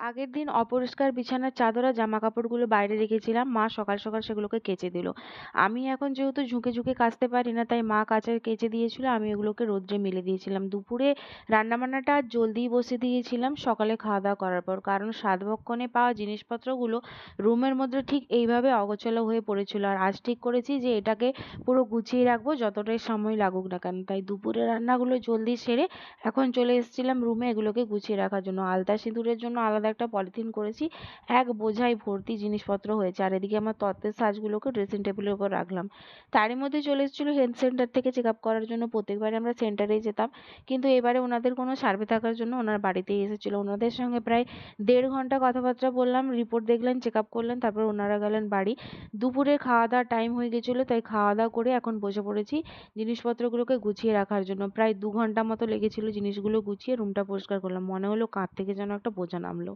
আগের দিন অপরিষ্কার বিছানার চাদর আর জামা কাপড়গুলো বাইরে রেখেছিলাম, মা সকাল সকাল সেগুলোকে কেচে দিল। আমি এখন যেহেতু ঝুঁকে ঝুঁকে কাচতে পারি না, তাই মা কাচে কেচে দিয়েছিল, আমি ওগুলোকে রোদ্রে মেলে দিয়েছিলাম। দুপুরে রান্নাবান্নাটা জলদিই বসে দিয়েছিলাম, সকালে খাওয়া দাওয়া করার পর, কারণ সাতভক্ষণে পাওয়া জিনিসপত্রগুলো রুমের মধ্যে ঠিক এইভাবে অগোছালো হয়ে পড়েছিল। আর আজ ঠিক করেছি যে এটাকে পুরো গুছিয়ে রাখব, যতটাই সময় লাগুক না কেন। তাই দুপুরে রান্নাগুলো জলদি সেরে এখন চলে এসেছিলাম রুমে এগুলোকে গুছিয়ে রাখার জন্য। আলতা সিঁদুরের জন্য আলাদা একটা পলিথিন করেছি, এক বোঝাই ভর্তি জিনিসপত্র হয়েছে। আর এদিকে আমার তত্ত্বের সাজগুলোকে ড্রেসিং টেবিলের উপর রাখলাম। তারই মধ্যে চলে এসেছিল হেলথ সেন্টার থেকে চেক আপ করার জন্য। প্রত্যেকবারে আমরা সেন্টারেই যেতাম। কিন্তু এবারে ওনাদের কোনো সার্ভে থাকার জন্য ওনার বাড়িতেই এসেছিল। ওনাদের সঙ্গে প্রায় দেড় ঘণ্টা কথাবার্তা বললাম রিপোর্ট দেখলেন চেক আপ করলেন, তারপর ওনারা গেলেন বাড়ি। দুপুরে খাওয়া দাওয়ার টাইম হয়ে গেছিল, তাই খাওয়া দাওয়া করে এখন বসে পড়েছি জিনিসপত্রগুলোকে গুছিয়ে রাখার জন্য। প্রায় দু ঘণ্টা মতো লেগেছিলো জিনিসগুলো গুছিয়ে রুমটা পরিষ্কার করলাম। মনে হলো কাঁধ থেকে যেন একটা বোঝা নামলো।